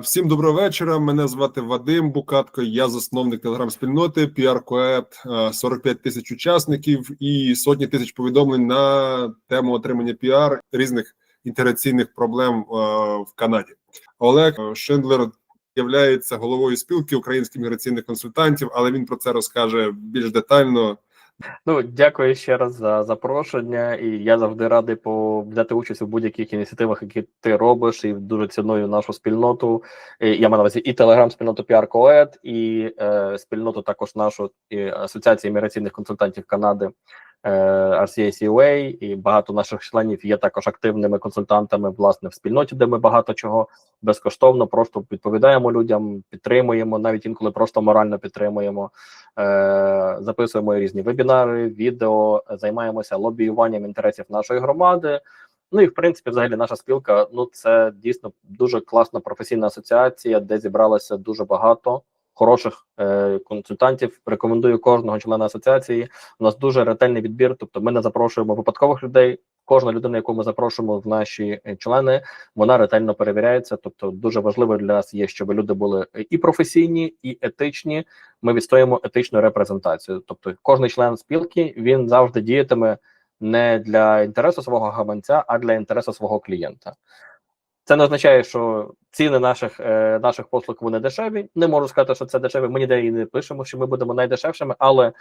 Всім доброго вечора. Мене звати Вадим Букатко. Я засновник телеграм-спільноти PR-Coed, 45 тисяч учасників і сотні тисяч повідомлень на тему отримання піар різних інтеграційних проблем в Канаді. Олег Шиндлер є головою спілки українських міграційних консультантів, але він про це розкаже більш детально. Ну, дякую ще раз за запрошення, і я завжди радий по взяти участь у будь-яких ініціативах, які ти робиш, і дуже ціную нашу спільноту. Я маю на увазі і телеграм-спільноту PR Coed, і е, спільноту також нашу і Асоціації міграційних консультантів Канади. Е, RCACUA, і багато наших членів є також активними консультантами власне в спільноті, де ми багато чого безкоштовно просто відповідаємо людям, підтримуємо, навіть інколи просто морально підтримуємо, е, записуємо різні вебінари, відео, займаємося лобіюванням інтересів нашої громади. Ну і в принципі, взагалі, наша спілка ну це дійсно дуже класна професійна асоціація, де зібралося дуже багато хороших е, консультантів. Рекомендую кожного члена асоціації. У нас дуже ретельний відбір. Тобто, ми не запрошуємо випадкових людей. Кожна людина, яку ми запрошуємо в наші е, члени, вона ретельно перевіряється. Тобто, дуже важливо для нас є, щоб люди були і професійні, і етичні. Ми відстоїмо етичну репрезентацію. Тобто, кожний член спілки він завжди діятиме не для інтересу свого гаманця, а для інтересу свого клієнта. Це не означає, що ціни наших е, наших послуг вони дешеві. Не можу сказати, що це дешеві. Ми ніде і не пишемо, що ми будемо найдешевшими, але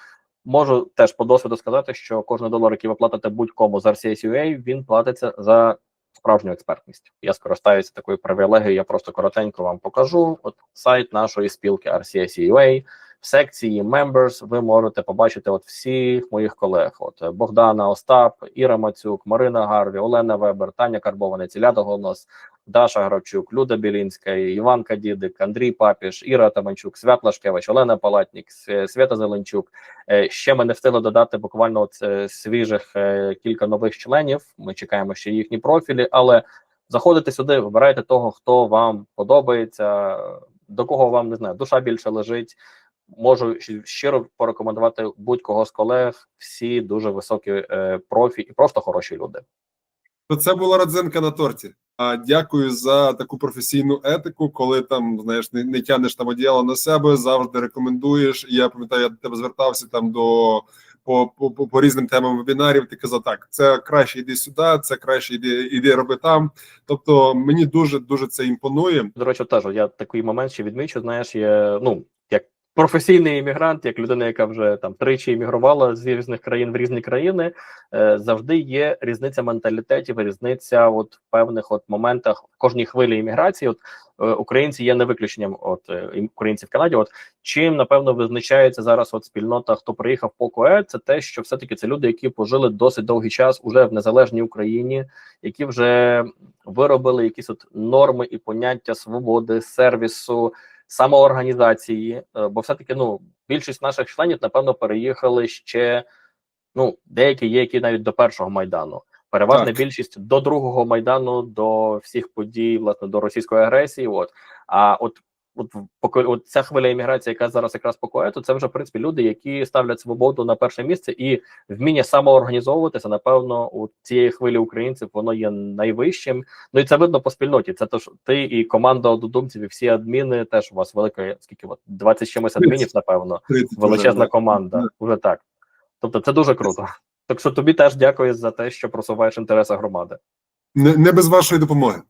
можу теж по досвіду сказати, що кожен долар, який ви платите будь-кому з RCSUA, він платиться за справжню експертність. Я скористаюся такою привілегією. Я просто коротенько вам покажу. От сайт нашої спілки RCSUA. В секції Members ви можете побачити от всіх моїх колег: от Богдана Остап, Іра Мацюк, Марина Гарві, Олена Вебер, Таня Карбованець, Іляда Голос, Даша Гравчук, Люда Білінська, Іван Кадідик, Андрій Папіш, Іра Таманчук, Свят Лашкевич, Олена Палатнік, Свята Зеленчук. Е, Ще ми не встигли додати буквально от е, свіжих е, кілька нових членів. Ми чекаємо ще їхні профілі, але заходите сюди, вибирайте того, хто вам подобається, до кого вам не знаю, душа більше лежить. Можу щиро порекомендувати будь-кого з колег. Всі дуже високі е, профі і просто хороші люди. То це була родзинка на торті. А дякую за таку професійну етику, коли там знаєш, не, не тянеш там одіяло на себе, завжди рекомендуєш. Я пам'ятаю, я до тебе звертався там до по по, по, по різним темам вебінарів. Ти казав, так це краще йди сюди, це краще йди, йди роби там. Тобто мені дуже дуже це імпонує. До речі, теж я такий момент ще відмічу. Знаєш, є ну професійний іммігрант, як людина, яка вже там тричі іммігрувала з різних країн в різні країни, е, завжди є різниця менталітетів, різниця от в певних от моментах кожній хвилі імміграції. От е, українці є не виключенням. От е, українці в Канаді. От чим напевно визначається зараз от спільнота, хто приїхав по КОЕ, це те, що все таки це люди, які пожили досить довгий час уже в незалежній Україні, які вже виробили якісь от норми і поняття свободи, сервісу самоорганізації, е, бо все-таки ну більшість наших членів, напевно, переїхали ще. Ну, деякі є, які навіть до першого майдану. Переважна так. більшість до другого майдану, до всіх подій, власне, до російської агресії. От а от от, от ця хвиля імміграції, яка зараз якраз по коету, це вже в принципі люди, які ставлять свободу на перше місце, і вміння самоорганізовуватися, напевно, у цієї хвилі українців воно є найвищим. Ну і це видно по спільноті. Це то ж ти і команда однодумців, і всі адміни теж у вас велика, скільки от 20 чимось адмінів, напевно, 30, величезна команда. Да. Уже так. Тобто, це дуже круто. Так що тобі теж дякую за те, що просуваєш інтереси громади. Не, не без вашої допомоги.